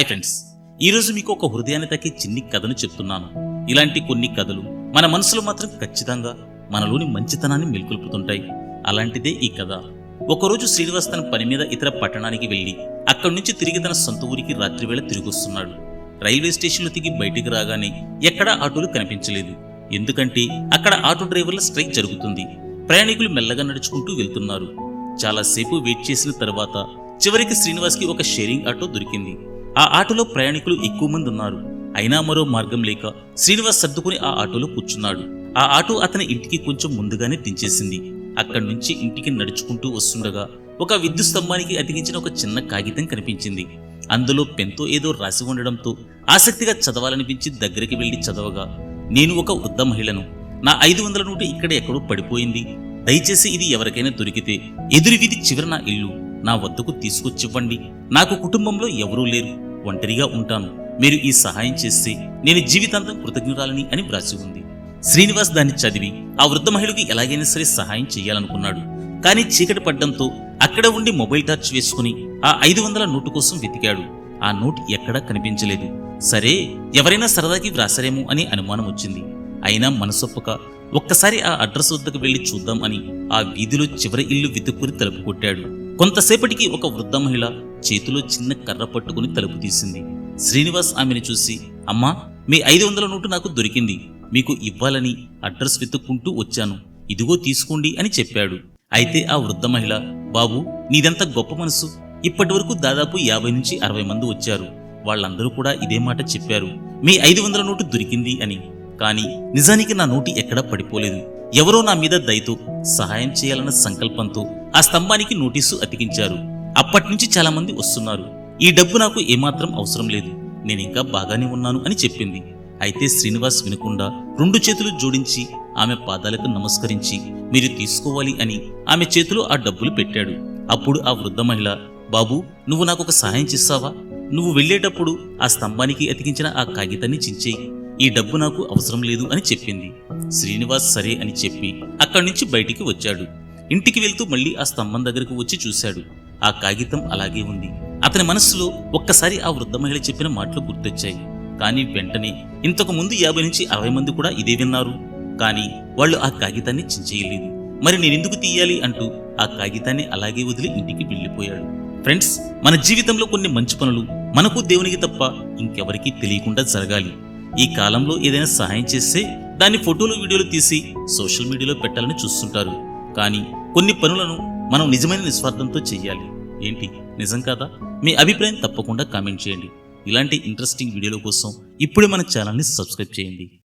Hi friends. ఈరోజు మీకు ఒక హృదయాన్ని తగ్గి చిన్ని కథను చెప్తున్నాను. ఇలాంటి కొన్ని కథలు మన మనసులో మాత్రం ఖచ్చితంగా మనలోని మంచితనాన్ని మేల్కొల్పుతుంటాయి. అలాంటిదే ఈ కథ. ఒకరోజు శ్రీనివాస్ తన పని మీద ఇతర పట్టణానికి వెళ్ళి అక్కడి నుంచి తిరిగి తన సొంత ఊరికి రాత్రివేళ తిరిగొస్తున్నాడు. రైల్వే స్టేషన్లో దిగి బయటికి రాగానే ఎక్కడా ఆటోలు కనిపించలేదు. ఎందుకంటే అక్కడ ఆటో డ్రైవర్ల స్ట్రైక్ జరుగుతుంది. ప్రయాణికులు మెల్లగా నడుచుకుంటూ వెళ్తున్నారు. చాలాసేపు వెయిట్ చేసిన తర్వాత చివరికి శ్రీనివాస్కి ఒక షేరింగ్ ఆటో దొరికింది. ఆ ఆటోలో ప్రయాణికులు ఎక్కువ మంది ఉన్నారు. అయినా మరో మార్గం లేక శ్రీనివాస్ సర్దుకుని ఆ ఆటోలో కూర్చున్నాడు. ఆ ఆటో అతని ఇంటికి కొంచెం ముందుగానే దించేసింది. అక్కడి నుంచి ఇంటికి నడుచుకుంటూ వస్తుండగా ఒక విద్యుత్ స్తంభానికి అతికించిన ఒక చిన్న కాగితం కనిపించింది. అందులో పెన్తో ఏదో రాసి ఉండడంతో ఆసక్తిగా చదవాలనిపించి దగ్గరికి వెళ్ళి చదవగా నేను ఒక వృద్ధ మహిళను. నా ఐదు వందల నోటు ఇక్కడ ఎక్కడో పడిపోయింది. దయచేసి ఇది ఎవరికైనా దొరికితే ఎదురు వీధి చివర నా ఇల్లు. నా వద్దకు తీసుకొచ్చివ్వండి. నాకు కుటుంబంలో ఎవరూ లేరు. ఒంటరిగా ఉంటాను. మీరు ఈ సహాయం చేస్తే నేను జీవితాంతం కృతజ్ఞురాలని అని వ్రాసి ఉంది. శ్రీనివాస్ దాన్ని చదివి ఆ వృద్ధ మహిళకి ఎలాగైనా సరే సహాయం చేయాలనుకున్నాడు. కానీ చీకటి పడ్డంతో అక్కడ ఉండి మొబైల్ టార్చ్ వేసుకుని ఆ ఐదు వందల నోటు కోసం వెతికాడు. ఆ నోట్ ఎక్కడా కనిపించలేదు. సరే ఎవరైనా సరదాకి వ్రాసరేమో అని అనుమానం వచ్చింది. అయినా మనసొప్పక ఒక్కసారి ఆ అడ్రస్ వద్దకు వెళ్ళి చూద్దాం అని ఆ వీధిలో చివరి ఇల్లు వెతుక్కుని తలుపు కొట్టాడు. కొంతసేపటికి ఒక వృద్ధ మహిళ చేతిలో చిన్న కర్ర పట్టుకుని తలుపు తీసింది. శ్రీనివాస్ ఆమెను చూసి అమ్మా మీ ఐదు వందల నోటు నాకు దొరికింది. మీకు ఇవ్వాలని అడ్రస్ వెతుక్కుంటూ వచ్చాను. ఇదిగో తీసుకోండి అని చెప్పాడు. అయితే ఆ వృద్ధ మహిళ బాబు నీదంత గొప్ప మనసు. ఇప్పటి వరకు దాదాపు యాభై నుంచి అరవై మంది వచ్చారు. వాళ్ళందరూ కూడా ఇదే మాట చెప్పారు. మీ ఐదు వందల నోటు దొరికింది అని. కానీ నిజానికి నా నోటి ఎక్కడా పడిపోలేదు. ఎవరో నా మీద దయతో సహాయం చేయాలన్న సంకల్పంతో ఆ స్తంభానికి నోటీసు అతికించారు. అప్పటినుంచి చాలామంది వస్తున్నారు. ఈ డబ్బు నాకు ఏమాత్రం అవసరం లేదు. నేను ఇంకా బాగానే ఉన్నాను అని చెప్పింది. అయితే శ్రీనివాస్ వినకుండా రెండు చేతులు జోడించి ఆమె పాదాలకు నమస్కరించి మీరు తీసుకోవాలి అని ఆమె చేతిలో ఆ డబ్బులు పెట్టాడు. అప్పుడు ఆ వృద్ధ మహిళ బాబు నువ్వు నాకు ఒక సహాయం చేస్తావా? నువ్వు వెళ్ళేటప్పుడు ఆ స్తంభానికి అతికించిన ఆ కాగితాన్ని చించేయి. ఈ డబ్బు నాకు అవసరం లేదు అని చెప్పింది. శ్రీనివాస్ సరే అని చెప్పి అక్కడి నుంచి బయటికి వచ్చాడు. ఇంటికి వెళ్తూ మళ్ళీ ఆ స్తంభం దగ్గరకు వచ్చి చూశాడు. ఆ కాగితం అలాగే ఉంది. అతని మనస్సులో ఒక్కసారి ఆ వృద్ధ మహిళ చెప్పిన మాటలు గుర్తొచ్చాయి. కానీ వెంటనే ఇంతకు ముందు యాభై నుంచి అరవై మంది కూడా ఇదే విన్నారు. కానీ వాళ్ళు ఆ కాగితాన్ని చించేయలేదు. మరి నేనెందుకు తీయాలి అంటూ ఆ కాగితాన్ని అలాగే వదిలి ఇంటికి వెళ్ళిపోయాడు. ఫ్రెండ్స్ మన జీవితంలో కొన్ని మంచి పనులు మనకు దేవునికి తప్ప ఇంకెవరికీ తెలియకుండా జరగాలి. ఈ కాలంలో ఏదైనా సహాయం చేస్తే దాన్ని ఫోటోలు వీడియోలు తీసి సోషల్ మీడియాలో పెట్టాలని చూస్తుంటారు. కానీ కొన్ని పనులను మనం నిజమైన నిస్వార్థంతో చెయ్యాలి. ఏంటి? నిజం కాదా? మీ అభిప్రాయం తప్పకుండా కామెంట్ చేయండి. ఇలాంటి ఇంట్రెస్టింగ్ వీడియోల కోసం ఇప్పుడే మన ఛానల్ని సబ్స్క్రైబ్ చేయండి.